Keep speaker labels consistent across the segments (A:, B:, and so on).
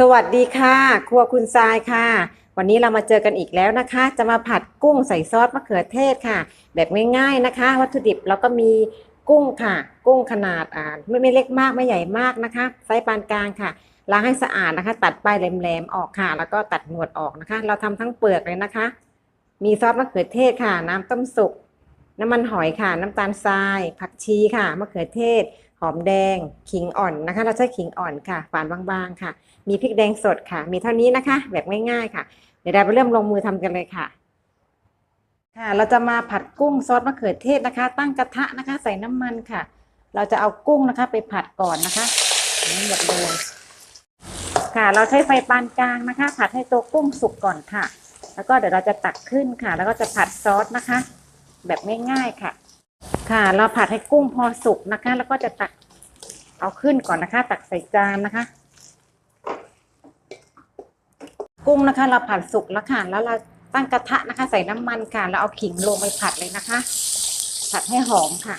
A: สวัสดีค่ะ ครัวคุณทรายค่ะ วันนี้เรามาเจอกันอีกแล้วนะคะ จะมาผัดกุ้งใส่ซอสมะเขือเทศค่ะ แบบง่ายๆนะคะ วัตถุดิบเราก็มีกุ้งค่ะ กุ้งขนาดอ่าไม่ไม่เล็กมากไม่ใหญ่มากนะคะไซส์ปานกลางค่ะล้างให้สะอาดนะคะ ตัดปลายแหลมๆออกค่ะ แล้วก็ตัดหนวดออกนะคะ เราทำทั้งเปลือกเลยนะคะ มีซอสมะเขือเทศค่ะ น้ำต้มสุก น้ำมันหอยค่ะ น้ำตาลทราย ผักชีค่ะมะเขือเทศ หอมแดงขิงอ่อนนะคะ เราใช้ขิงอ่อนค่ะฝานบางๆค่ะ มีพริกแดงสดค่ะ มีเท่านี้นะคะ แบบง่ายๆค่ะ เดี๋ยวเราไปเริ่มลงมือทำกันเลยค่ะค่ะ เราจะมาผัดกุ้งซอสมะเขือเทศนะคะ ตั้งกระทะนะคะ ใส่น้ำมันค่ะ เราจะเอากุ้งนะคะ ไปผัดก่อนนะคะนี่หมดเลยค่ะ เราใช้ไฟปานกลางนะคะ ผัดให้ตัวกุ้งสุกก่อนค่ะ แล้วก็เดี๋ยวเราจะตักขึ้นค่ะ แล้วก็จะผัดซอสนะคะ แบบง่ายๆค่ะ ค่ะ เราผัดให้กุ้งพอสุกนะคะ แล้วก็จะตักเอาขึ้นก่อนนะคะ ตักใส่จานนะคะ กุ้งนะคะ เราผัดสุกแล้วค่ะ แล้วเราตั้งกระทะนะคะ ใส่น้ำมันค่ะ แล้วเอาขิงลงไปผัดเลยนะคะ ผัดให้หอมค่ะ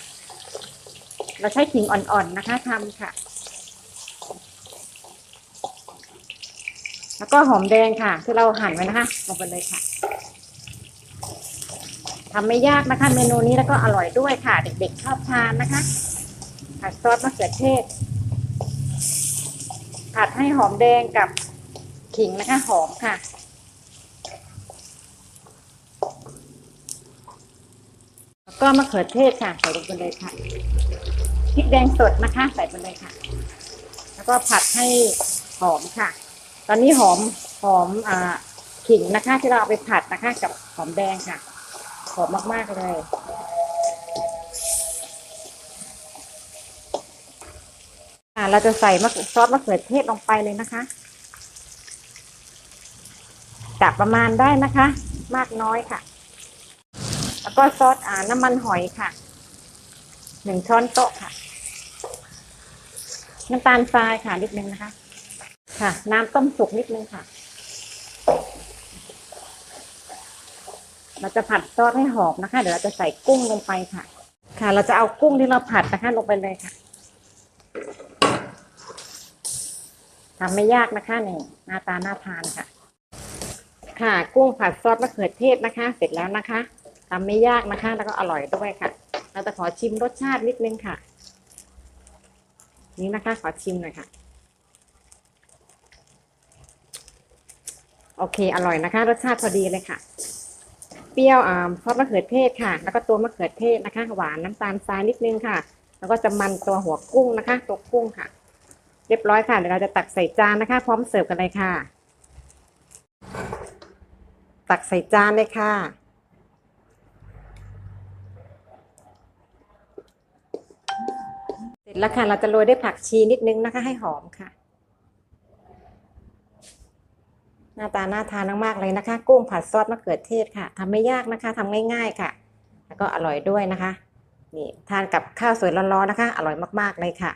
A: เราใช้ขิงอ่อนๆนะคะทำค่ะ แล้วก็หอมแดงค่ะ ที่เราหั่นไว้นะคะลงไปเลยค่ะ ทำไม่ยากนะคะ เมนูนี้แล้วก็อร่อยด้วยค่ะ เด็กๆชอบทานนะคะผัดซอสมะเขือเทศ ผัดให้หอมแดงกับขิงนะคะ หอมค่ะ แล้วก็มะเขือเทศค่ะ ใส่ลงไปเลยค่ะพริกแดงสดนะคะ ใส่ไปเลยค่ะ แล้วก็ผัดให้หอมค่ะ ตอนนี้หอมหอมอ่าขิงนะคะ ที่เราเอาไปผัดนะคะ กับหอมแดงค่ะ หอมมาก ๆ เลยเราจะใส่มะซอสมะเขือเทศลงไปเลยนะคะจับประมาณได้นะคะ มากน้อยค่ะ แล้วก็ซอสอ่าน้ำมันหอยค่ะหนึ่งช้อนโต๊ะค่ะ น้ำตาลทรายค่ะนิดนึงนะคะ ค่ะ น้ำต้มสุกนิดนึงค่ะ เราจะผัดซอสให้หอมนะคะ เดี๋ยวเราจะใส่กุ้งลงไปค่ะ ค่ะ เราจะเอากุ้งที่เราผัดนะคะลงไปเลยค่ะทำไม่ยากนะคะนี่หน้าตาน่าทานค่ะ ค่ะ กุ้งผัดซอสมะเขือเทศนะคะ เสร็จแล้วนะคะทำไม่ยากนะคะ แล้วก็อร่อยด้วยค่ะ เราจะขอชิมรสชาตินิดนึงค่ะ นี่นะคะ ขอชิมหน่อยค่ะ โอเค อร่อยนะคะ รสชาติพอดีเลยค่ะ เปรี้ยวอ่าซอสมะเขือเทศค่ะ แล้วก็ตัวมะเขือเทศนะคะ หวานน้ำตาลทรายนิดนึงค่ะ แล้วก็จะมันตัวหัวกุ้งนะคะ ตัวกุ้งค่ะ เรียบร้อยค่ะเดี๋ยวเราจะตักใส่จานนะคะ พร้อมเสิร์ฟกันเลยค่ะ ตักใส่จานเลยค่ะเสร็จแล้วค่ะเราจะโรยด้วยผักชีนิดนึงนะคะ ให้หอมค่ะ หน้าตาน่าทานมากๆเลยนะคะ กุ้งผัดซอสมะเขือเทศค่ะทำไม่ยากนะคะทำง่ายๆค่ะ แล้วก็อร่อยด้วยนะคะนี่ทานกับข้าวสวยร้อนๆนะคะ อร่อยมากๆเลยค่ะ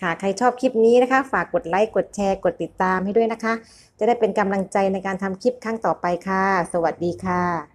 A: ค่ะ ใครชอบคลิปนี้นะคะ ฝากกดไลค์กดแชร์กดติดตามให้ด้วยนะคะ จะได้เป็นกำลังใจในการทำคลิปครั้งต่อไปค่ะ สวัสดีค่ะ